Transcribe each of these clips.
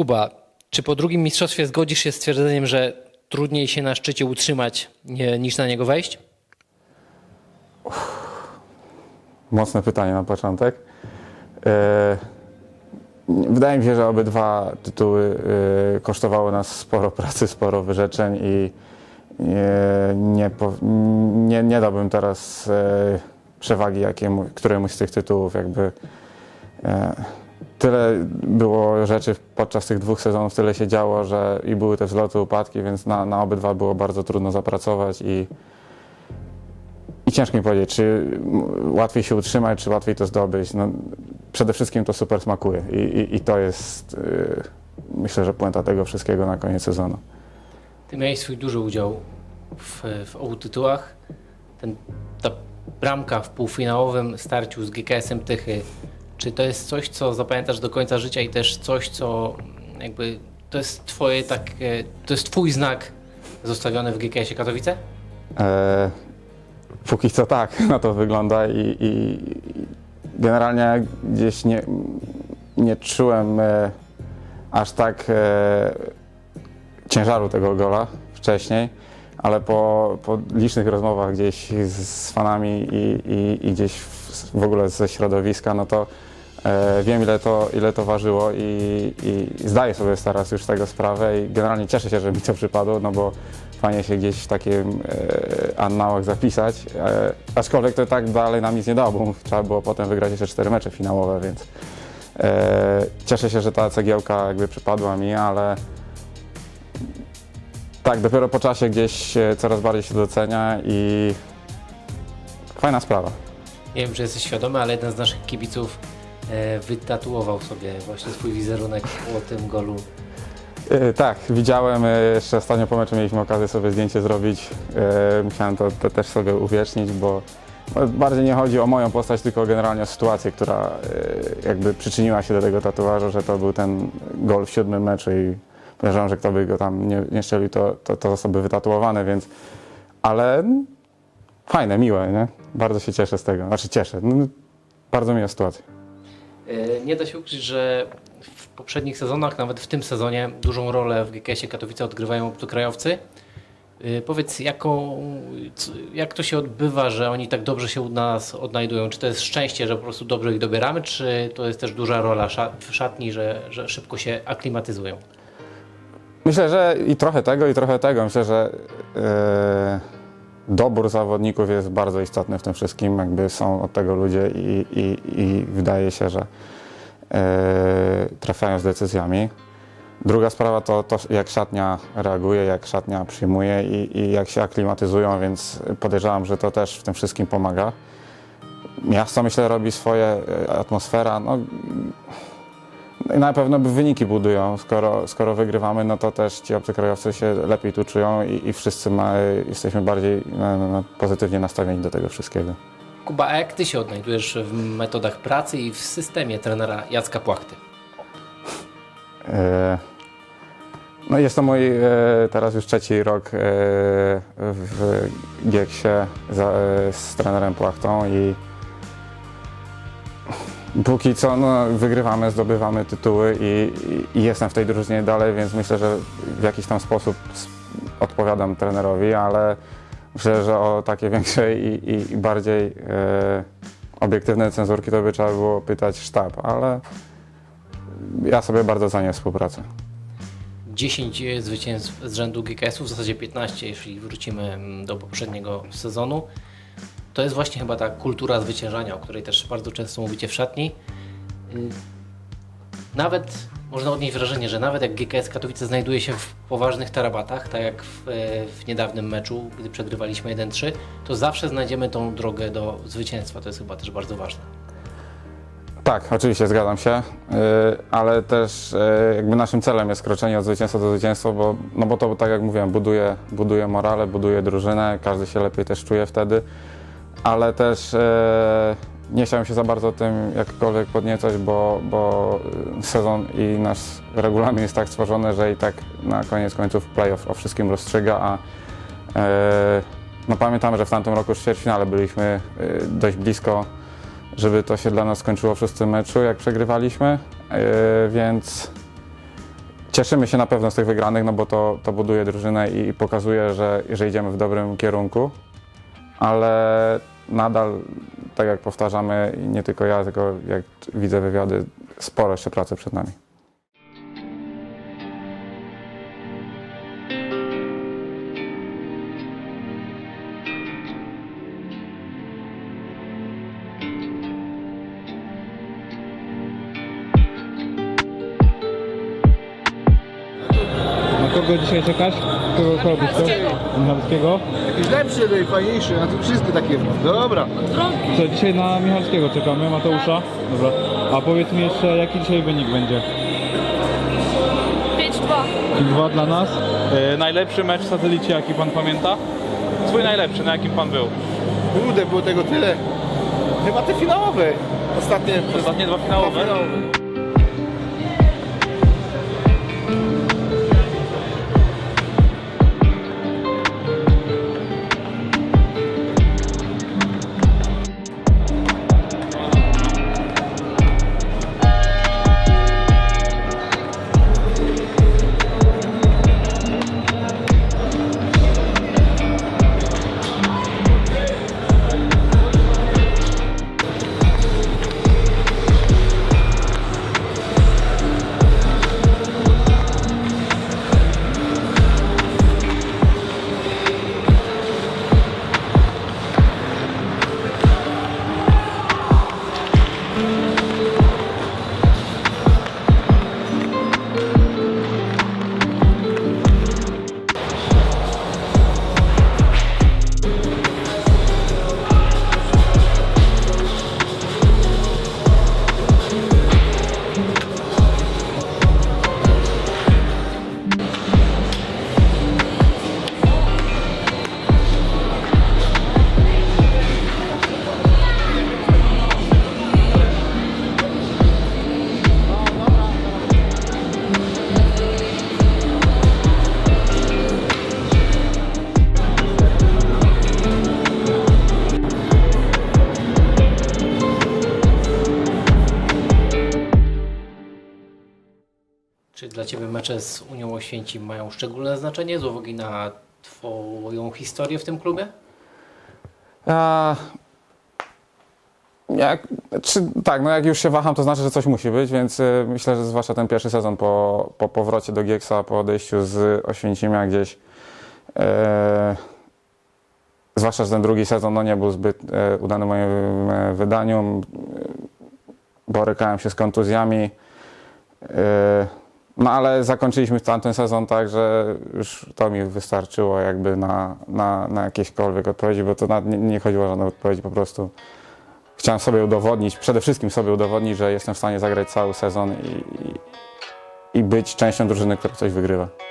Kuba, czy po drugim mistrzostwie zgodzisz się z twierdzeniem, że trudniej się na szczycie utrzymać nie, niż na niego wejść? Mocne pytanie na początek. E, Wydaje mi się, że obydwa tytuły e, kosztowały nas sporo pracy, sporo wyrzeczeń i nie, nie, nie, nie dałbym teraz e, przewagi jakiemu, któremuś z tych tytułów. Jakby, e, tyle było rzeczy podczas tych dwóch sezonów, tyle się działo, że i były te wzloty, upadki, więc na, na obydwa było bardzo trudno zapracować i i ciężko mi powiedzieć, czy łatwiej się utrzymać, czy łatwiej to zdobyć. No, przede wszystkim to super smakuje i, i, i to jest, yy, myślę, że puenta tego wszystkiego na koniec sezonu. Ty miałeś swój duży udział w, w obu tytułach. Ten, ta bramka w półfinałowym starciu z GKS-em Tychy, czy to jest coś, co zapamiętasz do końca życia i też coś, co jakby to jest twoje takie, to jest twój znak zostawiony w GKS-ie Katowice? E, póki co tak na to wygląda i, i, generalnie gdzieś nie, nie czułem e, aż tak e, ciężaru tego gola wcześniej, ale po, po licznych rozmowach gdzieś z, z fanami i, i, i gdzieś w, w ogóle ze środowiska, no to wiem ile to, ile to ważyło i, i zdaję sobie teraz już z tego sprawę i generalnie cieszę się, że mi to przypadło, no bo fajnie się gdzieś w takim e, annałach zapisać, e, aczkolwiek to tak dalej nam nic nie dało, bo trzeba było potem wygrać jeszcze cztery mecze finałowe, więc e, cieszę się, że ta cegiełka jakby przypadła mi, ale tak, dopiero po czasie gdzieś e, coraz bardziej się docenia i fajna sprawa. Nie wiem, czy jesteś świadomy, ale jeden z naszych kibiców e, wytatuował sobie właśnie swój wizerunek po tym golu. E, Tak, widziałem, e, jeszcze ostatnio po meczu mieliśmy okazję sobie zdjęcie zrobić. E, Musiałem to, to też sobie uwiecznić, bo bardziej nie chodzi o moją postać, tylko generalnie o sytuację, która e, jakby przyczyniła się do tego tatuażu, że to był ten gol w siódmym meczu i podejrzewam, że kto by go tam nie, nie strzelił, to, to, to zostałby wytatuowane, więc ale fajne, miłe, nie? Bardzo się cieszę z tego, znaczy cieszę, no, bardzo miła sytuacja. E, Nie da się ukryć, że w poprzednich sezonach, nawet w tym sezonie, dużą rolę w GKS-ie Katowice odgrywają obcokrajowcy. E, Powiedz, jaką, jak to się odbywa, że oni tak dobrze się u nas odnajdują? Czy to jest szczęście, że po prostu dobrze ich dobieramy, czy to jest też duża rola w szatni, że, że szybko się aklimatyzują? Myślę, że i trochę tego, i trochę tego. Myślę, że e, dobór zawodników jest bardzo istotny w tym wszystkim. Jakby są od tego ludzie i, i, i wydaje się, że e, trafiają z decyzjami. Druga sprawa to, to, jak szatnia reaguje, jak szatnia przyjmuje i, i jak się aklimatyzują, więc podejrzewam, że to też w tym wszystkim pomaga. Miasto, myślę, robi swoje, e, atmosfera. No, na pewno wyniki budują. Skoro, skoro wygrywamy, no to też ci obcokrajowcy się lepiej tu czują i, i wszyscy ma, jesteśmy bardziej no, no, pozytywnie nastawieni do tego wszystkiego. Kuba, a jak ty się odnajdujesz w metodach pracy i w systemie trenera Jacka Płachty? E, no jest to mój e, teraz już trzeci rok e, w Gieksie za, e, z trenerem Płachtą i póki co no, wygrywamy, zdobywamy tytuły i, i, jestem w tej drużynie dalej, więc myślę, że w jakiś tam sposób odpowiadam trenerowi, ale myślę, że o takie większe i, i, i bardziej e, obiektywne cenzurki to by trzeba było pytać sztab, ale ja sobie bardzo cenię współpracę. 10 zwycięstw z rzędu GKS-u, w zasadzie 15, jeśli wrócimy mm, do poprzedniego sezonu. To jest właśnie chyba ta kultura zwyciężania, o której też bardzo często mówicie w szatni. Y, Nawet można odnieść wrażenie, że nawet jak GKS Katowice znajduje się w poważnych tarabatach, tak jak w, e, w niedawnym meczu, gdy przegrywaliśmy 1-3, to zawsze znajdziemy tą drogę do zwycięstwa. To jest chyba też bardzo ważne. Tak, oczywiście zgadzam się, yy, ale też yy, jakby naszym celem jest kroczenie od zwycięstwa do zwycięstwa, bo, no bo to tak jak mówiłem, buduje, buduje morale, buduje drużynę, każdy się lepiej też czuje wtedy, ale też yy, nie chciałem się za bardzo tym jakkolwiek podniecać, bo, bo sezon i nasz regulamin jest tak stworzony, że i tak na koniec końców playoff o wszystkim rozstrzyga, a yy, no pamiętamy, że w tamtym roku w ćwierćfinale byliśmy yy, dość blisko żeby to się dla nas skończyło w szóstym meczu, jak przegrywaliśmy, więc cieszymy się na pewno z tych wygranych, no bo to, to buduje drużynę i pokazuje, że, że idziemy w dobrym kierunku, ale nadal, tak jak powtarzamy, nie tylko ja, tylko jak widzę wywiady, sporo jeszcze pracy przed nami. Dzisiaj czekasz? Kogo byś to? Michalskiego? Jakiś lepszy, najfajniejszy, a tu wszystkie takie. Dobra. Co, dzisiaj na Michalskiego czekamy, Mateusza? Dobra. A powiedz mi jeszcze, jaki dzisiaj wynik będzie? 5-2. 2 dla nas. E, najlepszy mecz w satelicie, jaki pan pamięta? Swój najlepszy, na jakim pan był? Kurde, było tego tyle. Chyba te finałowe. Ostatnie. Ostatnie dwa finałowe? Czy dla Ciebie mecze z Unią Oświęcim mają szczególne znaczenie z uwagi na Twoją historię w tym klubie? A, jak, czy, tak, no jak już się waham, to znaczy, że coś musi być, więc y, myślę, że zwłaszcza ten pierwszy sezon po, po powrocie do Gieksa, po odejściu z Oświęcimia gdzieś, e, zwłaszcza, że ten drugi sezon no, nie był zbyt e, udany w moim e, wydaniu, borykałem się z kontuzjami, no ale zakończyliśmy tamten sezon tak, że już to mi wystarczyło jakby na, na, na jakiekolwiek odpowiedzi, bo to nie, nie chodziło o odpowiedzi, po prostu chciałem sobie udowodnić, przede wszystkim sobie udowodnić, że jestem w stanie zagrać cały sezon i, i, i być częścią drużyny, która coś wygrywa.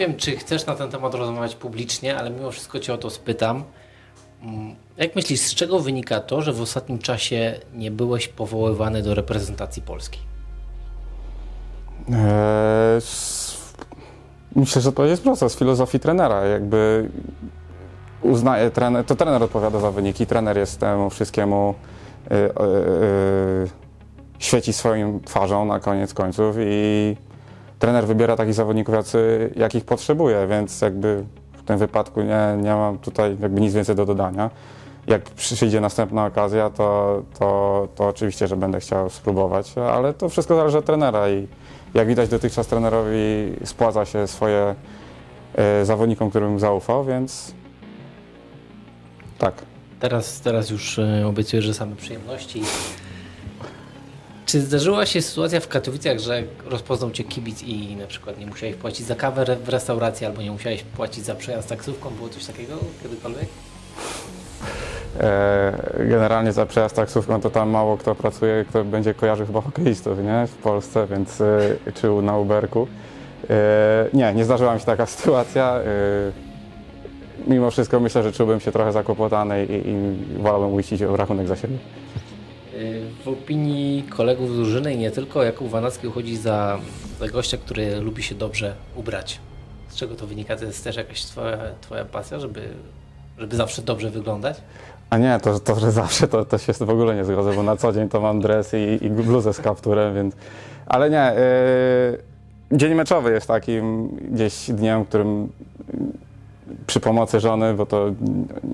Nie wiem, czy chcesz na ten temat rozmawiać publicznie, ale mimo wszystko Cię o to spytam. Mm, Jak myślisz, z czego wynika to, że w ostatnim czasie nie byłeś powoływany do reprezentacji Polski? E, s- Myślę, że to jest proces filozofii trenera. Jakby uznaje trener, to trener odpowiada za wyniki, trener jest temu wszystkiemu, e, e, świeci swoją twarzą na koniec końców i trener wybiera takich zawodników, jakich potrzebuje, więc jakby w tym wypadku nie, nie mam tutaj jakby nic więcej do dodania. Jak przyjdzie następna okazja, to, to, to oczywiście, że będę chciał spróbować, ale to wszystko zależy od trenera i jak widać dotychczas trenerowi spłaca się swoje e, zawodnikom, którym zaufał, więc tak. Teraz, teraz już e, obiecuję, że same przyjemności. Czy zdarzyła się sytuacja w Katowicach, że rozpoznał Cię kibic i na przykład nie musiałeś płacić za kawę w restauracji albo nie musiałeś płacić za przejazd taksówką? Było coś takiego kiedykolwiek? E, Generalnie za przejazd taksówką to tam mało kto pracuje, kto będzie kojarzył chyba hokeistów, nie? W Polsce, więc e, czy na Uberku. E, Nie, nie zdarzyła mi się taka sytuacja. Mimo wszystko myślę, że czułbym się trochę zakłopotany i, i wolałbym uiścić rachunek za siebie. W opinii kolegów z drużyny i nie tylko, Jakub Wanacki uchodzi za, za gościa, który lubi się dobrze ubrać. Z czego to wynika? To jest też jakaś twoja, twoja pasja, żeby, żeby zawsze dobrze wyglądać? A nie, to, to że zawsze to, to się w ogóle nie zgodzę, bo na co dzień to mam dres i, i bluzę z kapturem, więc... Ale nie, yy, dzień meczowy jest takim gdzieś dniem, którym przy pomocy żony, bo to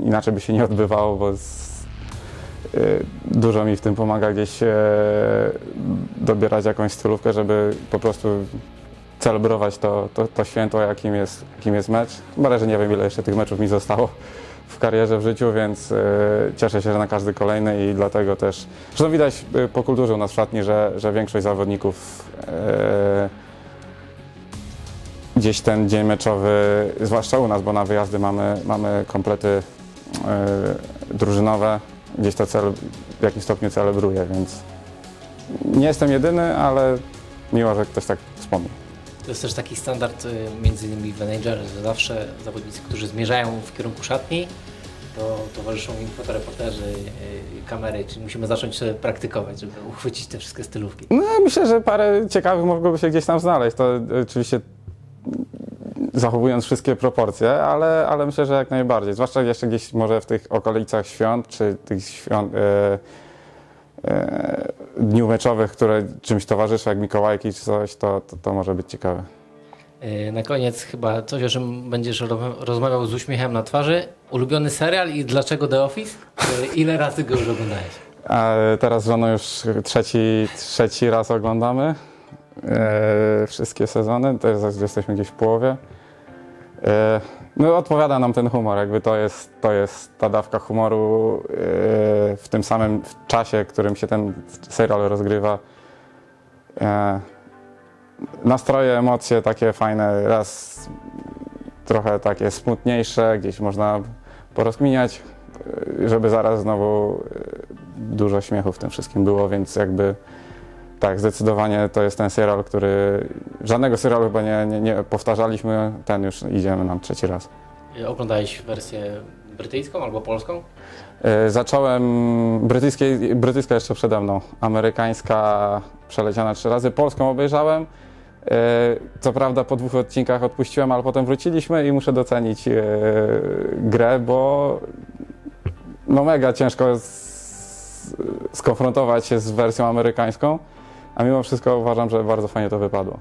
inaczej by się nie odbywało, bo z, dużo mi w tym pomaga gdzieś yy, dobierać jakąś stylówkę, żeby po prostu celebrować to, to, to święto, jakim jest, jakim jest mecz. Chyba, że nie wiem, ile jeszcze tych meczów mi zostało w karierze, w życiu, więc e, cieszę się na każdy kolejny i dlatego też, zresztą widać e, po kulturze u nas w szatni, że, że większość zawodników e, gdzieś ten dzień meczowy, zwłaszcza u nas, bo na wyjazdy mamy, mamy komplety e, drużynowe, gdzieś to cel, w jakimś stopniu celebruje, więc nie jestem jedyny, ale miło, że ktoś tak wspomniał. To jest też taki standard y, między innymi w NHL, że zawsze zawodnicy, którzy zmierzają w kierunku szatni, to towarzyszą im fotoreporterzy, y, kamery, czyli musimy zacząć sobie praktykować, żeby uchwycić te wszystkie stylówki. No, myślę, że parę ciekawych mogłoby się gdzieś tam znaleźć. To oczywiście zachowując wszystkie proporcje, ale, ale myślę, że jak najbardziej. Zwłaszcza jeszcze gdzieś może w tych okolicach świąt, czy tych świąt, e, e, dniu meczowych, które czymś towarzyszą, jak Mikołajki czy coś, to, to, to może być ciekawe. Y, Na koniec chyba coś, o czym będziesz ro- rozmawiał z uśmiechem na twarzy. Ulubiony serial i dlaczego The Office? Ile razy go już oglądałeś? A teraz z żoną już trzeci, trzeci raz oglądamy e, wszystkie sezony, jest, jesteśmy gdzieś w połowie. E, no odpowiada nam ten humor, jakby to jest, to jest ta dawka humoru e, w tym samym czasie, w którym się ten serial rozgrywa. E, nastroje, emocje takie fajne, raz trochę takie smutniejsze, gdzieś można porozkminiać, żeby zaraz znowu dużo śmiechu w tym wszystkim było, więc jakby tak, zdecydowanie to jest ten serial, który żadnego serialu chyba nie, nie, nie powtarzaliśmy, ten już idziemy nam trzeci raz. Y, Oglądałeś wersję brytyjską albo polską? E, Zacząłem brytyjskiej, brytyjska jeszcze przede mną, amerykańska przeleciana trzy razy, polską obejrzałem. E, Co prawda po dwóch odcinkach odpuściłem, ale potem wróciliśmy i muszę docenić grę, bo no mega ciężko skonfrontować się z wersją amerykańską, a mimo wszystko uważam, że bardzo fajnie to wypadło.